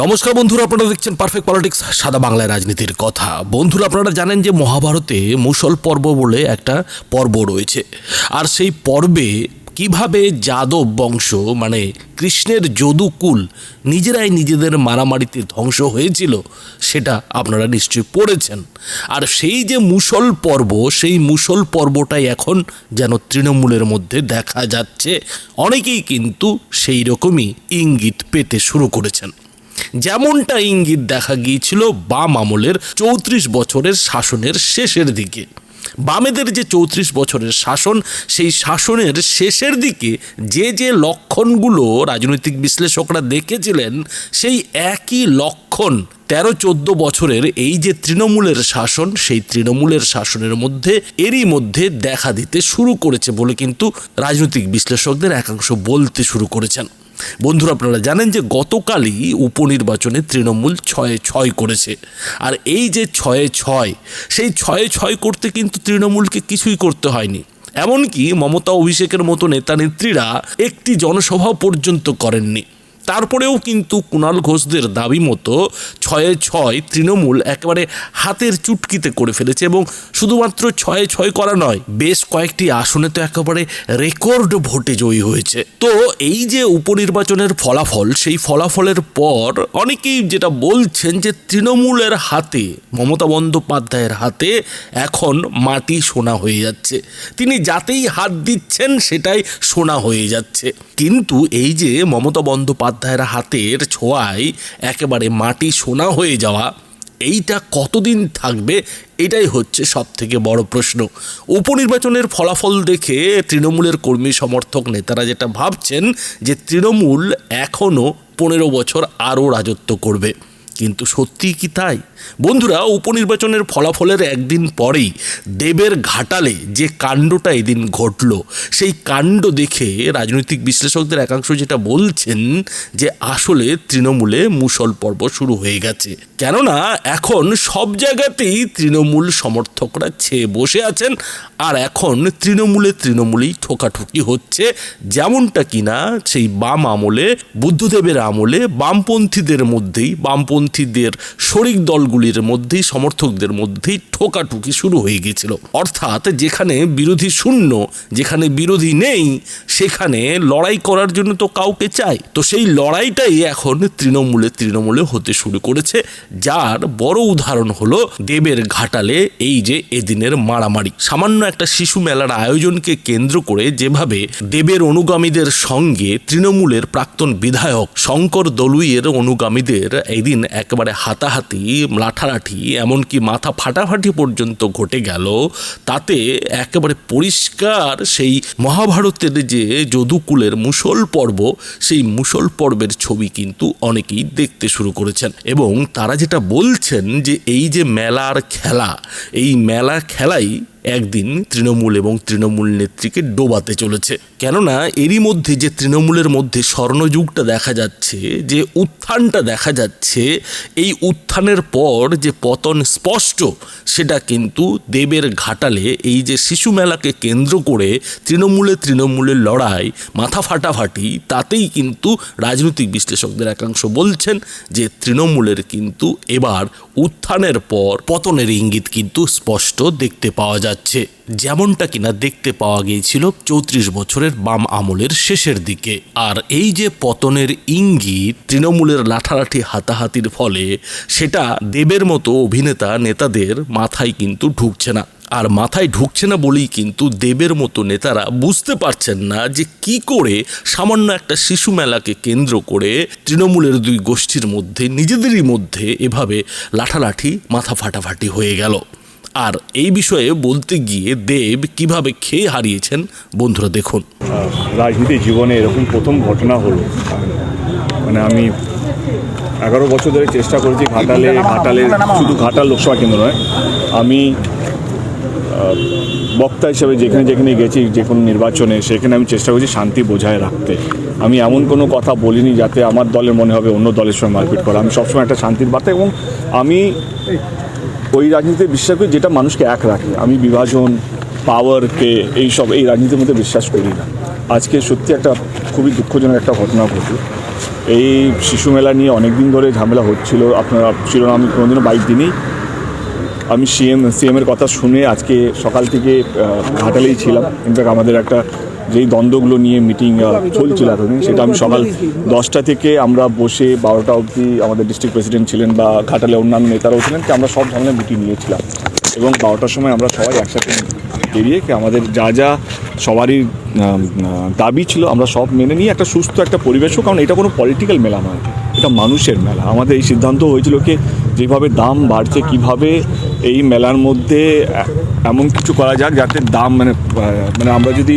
নমস্কার বন্ধুরা, আপনারা দেখছেন পারফেক্ট পলিটিক্স সাদা বাংলায় রাজনীতির কথা। বন্ধুরা, আপনারা জানেন যে মহাভারতে মুসল পর্ব বলে একটা পর্ব রয়েছে। আর সেই পর্বে কীভাবে যাদব বংশ মানে কৃষ্ণের যদুকুল নিজেরাই নিজেদের মারামারিতে ধ্বংস হয়েছিল, সেটা আপনারা নিশ্চয়ই পড়েছেন। আর সেই যে মুসল পর্ব, সেই মুসল পর্বটাই এখন যেন তৃণমূলের মধ্যে দেখা যাচ্ছে। অনেকেই কিন্তু সেই রকমই ইঙ্গিত পেতে শুরু করেছেন। যেমনটা ইঙ্গিত দেখা গিয়েছিল বাম আমলের চৌত্রিশ বছরের শাসনের শেষের দিকে। বামেদের যে চৌত্রিশ বছরের শাসন, সেই শাসনের শেষের দিকে যে যে লক্ষণগুলো রাজনৈতিক বিশ্লেষকরা দেখেছিলেন, সেই একই লক্ষণ তেরো চোদ্দ বছরের এই যে তৃণমূলের শাসন, সেই তৃণমূলের শাসনের মধ্যে, এরই মধ্যে দেখা দিতে শুরু করেছে বলে কিন্তু রাজনৈতিক বিশ্লেষকদের একাংশ বলতে শুরু করেছেন। বন্ধুরা, আপনারা জানেন যে গতকালই উপনির্বাচনে তৃণমূল ছয়ে ছয় করেছে। আর এই যে ছয়ে ছয়, সেই ছয়ে ছয় করতে কিন্তু তৃণমূলকে কিছুই করতে হয়নি। এমনকি মমতা অভিষেকের মতো নেতা নেত্রীরা একটি জনসভাও পর্যন্ত করেননি। তারপরেও কিন্তু কুণাল ঘোষদের দাবি মতো ছয়ে ছয় তৃণমূল একেবারে হাতের চুটকিতে করে ফেলেছে এবং শুধুমাত্র ছয়ে ছয় করা নয়, বেশ কয়েকটি আসনে তো একেবারে রেকর্ড ভোটে জয়ী হয়েছে। তো এই যে উপনির্বাচনের ফলাফল, সেই ফলাফলের পর অনেকেই যেটা বলছেন যে তৃণমূলের হাতে, মমতা বন্দ্যোপাধ্যায়ের হাতে এখন মাটি সোনা হয়ে যাচ্ছে। তিনি যাতেই হাত দিচ্ছেন সেটাই সোনা হয়ে যাচ্ছে। কিন্তু এই যে মমতা বন্দ্যোপাধ্যায়ের হাতের ছোঁয়ায় একেবারে মাটি সোনা হয়ে যাওয়া, এইটা কতদিন থাকবে? এটাই হচ্ছে সব থেকে বড় প্রশ্ন। উপনির্বাচনের ফলাফল দেখে তৃণমূলের কর্মী সমর্থক নেতারা যেটা ভাবছেন যে তৃণমূল এখনও পনেরো বছর আরও রাজত্ব করবে। কিন্তু সত্যিই কি তাই? বন্ধুরা, উপনির্বাচনের ফলাফলের একদিন পরেই দেবের ঘাটালে যে কাণ্ডটা এদিন ঘটল, সেই কাণ্ড দেখে রাজনৈতিক বিশ্লেষকদের একাংশ যেটা বলছেন যে আসলে তৃণমূলে মুসল পর্ব শুরু হয়ে গেছে। কেননা, এখন সব জায়গাতেই তৃণমূল সমর্থকরা ছেয়ে বসে আছেন আর এখন তৃণমূলে তৃণমূলেই ঠোকাঠুকি হচ্ছে, যেমনটা কিনা সেই বাম আমলে, বুদ্ধদেবের আমলে বামপন্থীদের মধ্যেই বামপন্থীদের শরিক দলগুলির মধ্যেই, সমর্থকদের মধ্যেই ঠোকাঠুকি শুরু হয়ে গিয়েছিল। অর্থাৎ যেখানে বিরোধী শূন্য, যেখানে বিরোধী নেই, সেখানে লড়াই করার জন্য তো কাউকে চাই। তো সেই লড়াইটাই এখন তৃণমূলে তৃণমূলে হতে শুরু করেছে। যার বড় উদাহরণ হলো দেবের ঘাটালে এই যে এদিনের মারামারি। সামান্য একটা শিশু মেলার আয়োজনকে কেন্দ্র করে যেভাবে দেবের অনুগামীদের সঙ্গে তৃণমূলের প্রাক্তন বিধায়ক শঙ্কর দলুইয়ের অনুগামীদের এদিন একেবারে হাতাহাতি লাঠালাঠি এমনকি মাথা ফাটাফাটি পর্যন্ত ঘটে গেল। তাতে একেবারে পরিষ্কার সেই মহাভারতের যে যদুকুলের মুসল পর্ব, সেই মুসল পর্বের ছবি কিন্তু অনেকেই দেখতে শুরু করেছেন। এবং তারা যেটা বলছেন যে এই যে মেলার খেলা, এই মেলা খেলাই একদিন তৃণমূল এবং তৃণমূল নেত্রীকে ডোবাতে চলেছে। কেননা এরই মধ্যে যে তৃণমূলের মধ্যে স্বর্ণযুগটা দেখা যাচ্ছে, যে উত্থানটা দেখা যাচ্ছে, এই উত্থানের পর যে পতন স্পষ্ট, সেটা কিন্তু দেবের ঘাটালে এই যে শিশু মেলাকে কেন্দ্র করে তৃণমূলে তৃণমূলের লড়াই, মাথা ফাটাফাটি, তাতেই কিন্তু রাজনৈতিক বিশ্লেষকদের একাংশ বলছেন যে তৃণমূলের কিন্তু এবার উত্থানের পর পতনের ইঙ্গিত কিন্তু স্পষ্ট দেখতে পাওয়া যাচ্ছে। যেমনটা কিনা দেখতে পাওয়া গিয়েছিল চৌত্রিশ বছরের বাম আমলের শেষের দিকে। আর এই যে পতনের ইঙ্গিত তৃণমূলের লাঠালাঠি হাতাহাতির ফলে, সেটা দেবের মতো অভিনেতা নেতাদের মাথায় কিন্তু ঢুকছে না। আর মাথায় ঢুকছে না বলেই কিন্তু দেবের মতো নেতারা বুঝতে পারছেন না যে কি করে সামান্য একটা শিশু মেলাকে কেন্দ্র করে তৃণমূলের দুই গোষ্ঠীর মধ্যে, নিজেদেরই মধ্যে এভাবে লাঠালাঠি, মাথা ফাটাফাটি হয়ে গেল। আর এই বিষয়ে বলতে গিয়ে দেব কীভাবে খেয়ে হারিয়েছেন, বন্ধুরা দেখুন। রাজনীতি জীবনে এরকম প্রথম ঘটনা হলো। মানে আমি এগারো বছর ধরে চেষ্টা করেছি ঘাটালে ঘাটালে শুধু ঘাটাল লোকসভা কেন্দ্র নয়, আমি বক্তা হিসেবে যেখানে যেখানে গেছি, যে কোনো নির্বাচনে, সেখানে আমি চেষ্টা করছি শান্তি বজায় রাখতে। আমি এমন কোনো কথা বলিনি যাতে আমার দলের মনে হবে অন্য দলের সঙ্গে মারপিট করা। আমি সবসময় একটা শান্তির বার্তা এবং আমি ওই রাজনীতিতে বিশ্বাস করি যেটা মানুষকে এক রাখে। আমি বিভাজন পাওয়ারকে এইসব, এই রাজনীতির মধ্যে বিশ্বাস করি না। আজকে সত্যি একটা খুবই দুঃখজনক একটা ঘটনা ঘটল। এই শিশু মেলা নিয়ে অনেক দিন ধরে ঝামেলা হচ্ছিল। আপনারা ছিল না, আমি কোনোদিনও বাইক দিনই আমি সিএম সিএমের কথা শুনে আজকে সকাল থেকে ঘাটালেই ছিলাম। ইনফ্যাক্ট আমাদের একটা যেই দ্বন্দ্বগুলো নিয়ে মিটিং চলছিল এতদিন সেটা আমি সকাল দশটা থেকে আমরা বসে বারোটা অবধি আমাদের ডিস্ট্রিক্ট প্রেসিডেন্ট ছিলেন বা ঘাটালে অন্যান্য নেতারাও ছিলেন আমরা সব ধরনের মিটিং নিয়েছিলাম। এবং বারোটার সময় আমরা সবাই একসাথে বেরিয়ে কি আমাদের যা যা সবারই দাবি ছিল আমরা সব মেনে নিয়ে একটা সুস্থ একটা পরিবেশ হোক কারণ এটা কোনো পলিটিক্যাল মেলা নয় এটা মানুষের মেলা। আমাদের এই সিদ্ধান্ত হয়েছিল কি যেভাবে দাম বাড়ছে কীভাবে এই মেলার মধ্যে এমন কিছু করা যাক যাতে দাম মানে মানে আমরা যদি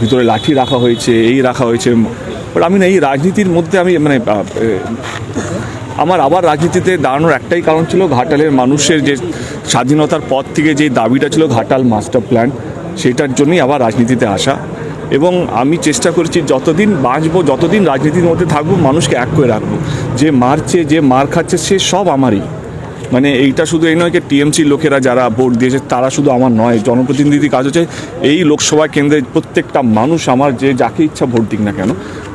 ভিতরে লাঠি রাখা হয়েছে, এই রাখা হয়েছে। বাট আমি না এই রাজনীতির মধ্যে আমি মানে আমার আবার রাজনীতিতে দাঁড়ানোর একটাই কারণ ছিল ঘাটালের মানুষের যে স্বাধীনতার পর থেকে যে দাবিটা ছিল ঘাটাল মাস্টার প্ল্যান, সেটার জন্যই আবার রাজনীতিতে আসা। এবং আমি চেষ্টা করেছি যতদিন বাঁচবো, যতদিন রাজনীতির মধ্যে থাকব, মানুষকে এক করে রাখব। যে মারছে, যে মার খাচ্ছে, সে সব আমারই। মানে এইটা শুধু এই নয় যে টিএমসির লোকেরা যারা ভোট দিয়েছে, তারা শুধু আমার নয় জনপ্রতিনিধি কাজ হচ্ছে এই লোকসভা কেন্দ্রে প্রত্যেকটা মানুষ আমার যে যাকে ইচ্ছা ভোট দিক না কেন,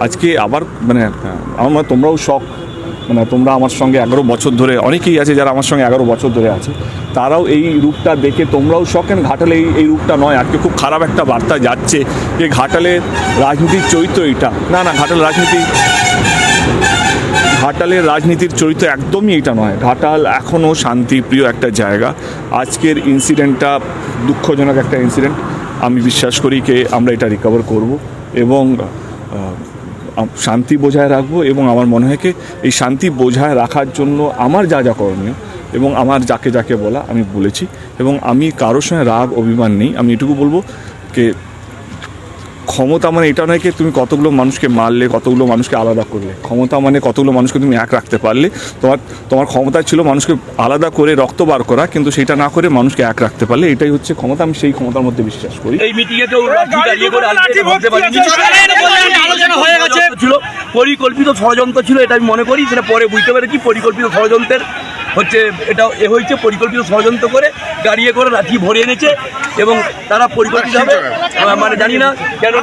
আজকে আবার মানে আমার তোমরাও শখ মানে তোমরা আমার সঙ্গে এগারো বছর ধরে, অনেকেই আছে যারা আমার সঙ্গে এগারো বছর ধরে আছে, তারাও এই রূপটা দেখে তোমরাও শখ কেন? ঘাটালে এই এই রূপটা নয়, আজকে খুব খারাপ একটা বার্তা যাচ্ছে যে ঘাটালে রাজনীতির চরিত্র এইটা। না না, ঘাটাল রাজনীতি ঘাটালের রাজনীতির চরিত্র একদমই এটা নয়। ঘাটাল এখনও শান্তিপ্রিয় একটা জায়গা। আজকের ইনসিডেন্টটা দুঃখজনক একটা ইনসিডেন্ট আমি বিশ্বাস করি যে আমরা এটা রিকভার করব এবং শান্তি বজায় রাখব এবং আমার মনে হয় কি এই শান্তি বজায় রাখার জন্য আমার যা যা করণীয় এবং আমার যাকে যাকে বলা আমি বলেছি এবং আমি কারোর সঙ্গে রাগ, অভিমান নেই। আমি এটুকু বলব যে ক্ষমতা মানে এটা নয় কি তুমি কতগুলো মানুষকে মারলে কতগুলো মানুষকে আলাদা করলে। ক্ষমতা মানে কতগুলো মানুষকে তুমি এক রাখতে পারলে। তোমার তোমার ক্ষমতা ছিল মানুষকে আলাদা করে রক্ত বার করা কিন্তু সেটা না করে মানুষকে এক রাখতে পারলে এটাই হচ্ছে ক্ষমতা। আমি সেই ক্ষমতার মধ্যে বিশ্বাস করি। এই মিটিং এ কেউ লাঠি দাঁড়িয়ে করে আসবে এটা ভাবতে পারিনি আলোচনা হয়ে গেছে। ছিল পরিকল্পিত ষড়যন্ত্র ছিল এটা আমি মনে করি সেটা পরে বুঝতে পেরেছি। পরিকল্পিত ষড়যন্ত্রের হচ্ছে এটা এ হয়েছে। পরিকল্পিত ষড়যন্ত্র করে গাড়িয়ে করে লাঠি ভরে এনেছে। এবং তারা পরিকল্পিতভাবে আহ, মানে জানি না কেন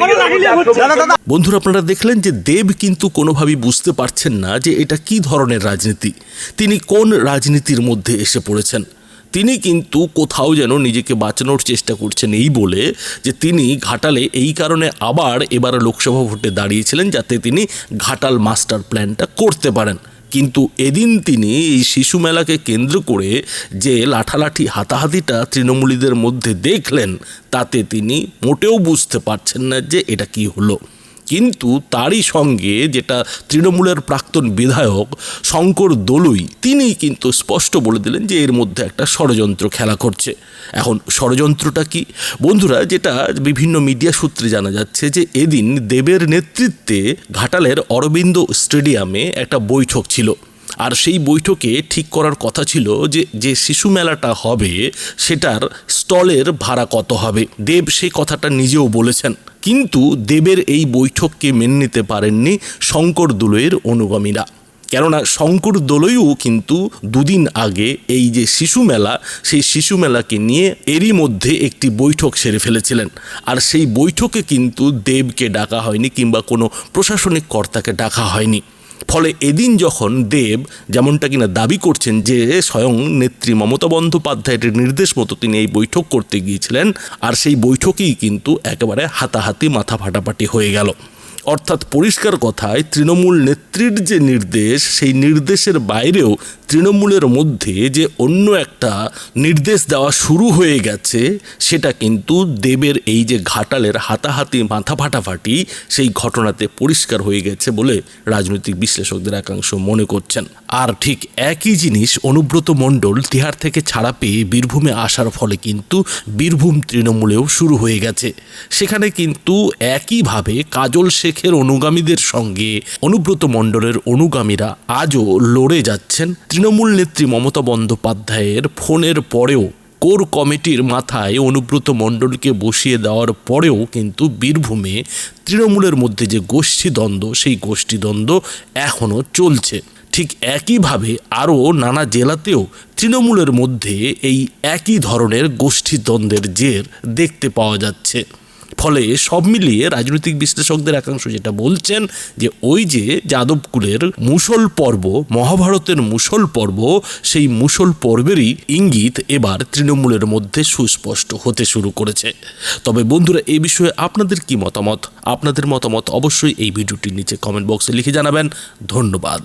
বন্ধুরা আপনারা দেখলেন যে দেব কিন্তু কোনোভাবেই বুঝতে পারছেন না যে এটা কি ধরনের রাজনীতি। তিনি কোন রাজনীতির মধ্যে এসে পড়েছেন। তিনি কিন্তু কোথাও যেন নিজেকে বাঁচানোর চেষ্টা করছেন এই বলে যে তিনি ঘাটালে এই কারণে আবার এবার লোকসভা ভোটে দাঁড়িয়েছিলেন যাতে তিনি ঘাটাল মাস্টার প্ল্যানটা করতে পারেন। কিন্তু এদিন তিনি এই শিশু মেলাকে কেন্দ্র করে যে লাঠালাঠি হাতাহাতিটা তৃণমূলীদের মধ্যে দেখলেন, তাতে তিনি মোটেও বুঝতে পারছেন না যে এটা কি হলো। কিন্তু তারই সঙ্গে যেটা তৃণমূলের প্রাক্তন বিধায়ক শঙ্কর দলুই তিনি কিন্তু স্পষ্ট বলে দিলেন যে এর মধ্যে একটা ষড়যন্ত্র খেলা করছে। এখন ষড়যন্ত্রটা কি? বন্ধুরা, যেটা বিভিন্ন মিডিয়া সূত্রে জানা যাচ্ছে যে এদিন দেবের নেতৃত্বে ঘাটালের অরবিন্দ স্টেডিয়ামে একটা বৈঠক ছিল। আর সেই বৈঠকে ঠিক করার কথা ছিল যে যে শিশু মেলাটা হবে, সেটার স্টলের ভাড়া কত হবে। দেব সেই কথাটা নিজেও বলেছেন। কিন্তু দেবের এই বৈঠককে মেনে নিতে পারেননি শঙ্কর দুলয়ের অনুগামীরা। কেননা শঙ্কর দোলইও কিন্তু দুদিন আগে এই যে শিশু মেলা, সেই শিশু মেলাকে নিয়ে এরই মধ্যে একটি বৈঠক সেরে ফেলেছিলেন। আর সেই বৈঠকে কিন্তু দেবকে ডাকা হয়নি কিংবা কোনো প্রশাসনিক কর্তাকে ডাকা হয়নি। ফলে এদিন যখন দেব যেমনটা কিনা দাবি করছেন যে স্বয়ং নেত্রী মমতা বন্দ্যোপাধ্যায়ের নির্দেশ মতো তিনি এই বৈঠক করতে গিয়েছিলেন, আর সেই বৈঠকেই কিন্তু একেবারে হাতাহাতি মাথা ফাটাফাটি হয়ে গেল। অর্থাৎ পরিষ্কার কথায় তৃণমূল নেত্রীর যে নির্দেশ, সেই নির্দেশের বাইরেও তৃণমূলের মধ্যে যে অন্য একটা নির্দেশ দেওয়া শুরু হয়ে গেছে, সেটা কিন্তু দেবের এই যে ঘাটালের হাতাহাতি মাথা ফাটাফাটি সেই ঘটনাতে পরিষ্কার হয়ে গেছে বলে রাজনৈতিক বিশ্লেষকদের একাংশ মনে করছেন। আর ঠিক একই জিনিস অনুব্রত মণ্ডল তিহার থেকে ছাড়া পেয়ে বীরভূমে আসার ফলে কিন্তু বীরভূম তৃণমূলেও শুরু হয়ে গেছে। সেখানে কিন্তু একইভাবে কাজল শেখের অনুগামীদের সঙ্গে অনুব্রত মণ্ডলের অনুগামীরা আজও লড়ে যাচ্ছেন তৃণমূল নেত্রী মমতা বন্দ্যোপাধ্যায়ের ফোনের পরেও কোর কমিটির মাথায় অনুব্রত মণ্ডলকে বসিয়ে দেওয়ার পরেও কিন্তু বীরভূমে তৃণমূলের মধ্যে যে গোষ্ঠীদ্বন্দ্ব, সেই গোষ্ঠীদ্বন্দ্ব এখনও চলছে। ঠিক একইভাবে আরও নানা জেলাতেও তৃণমূলের মধ্যে এই একই ধরনের গোষ্ঠীদ্বন্দ্বের জের দেখতে পাওয়া যাচ্ছে। ফলে সব মিলিয়ে রাজনৈতিক বিশ্লেষকদের একাংশ যেটা বলছেন যে ওই যে যাদবকুলের মুসল পর্ব, মহাভারতের মুসল পর্ব, সেই মুসল পর্বেরই ইঙ্গিত এবার তৃণমূলের মধ্যে সুস্পষ্ট হতে শুরু করেছে। তবে বন্ধুরা এই বিষয়ে আপনাদের কি মতামত? আপনাদের মতামত অবশ্যই এই ভিডিওটির নিচে কমেন্ট বক্সে লিখে জানাবেন। ধন্যবাদ।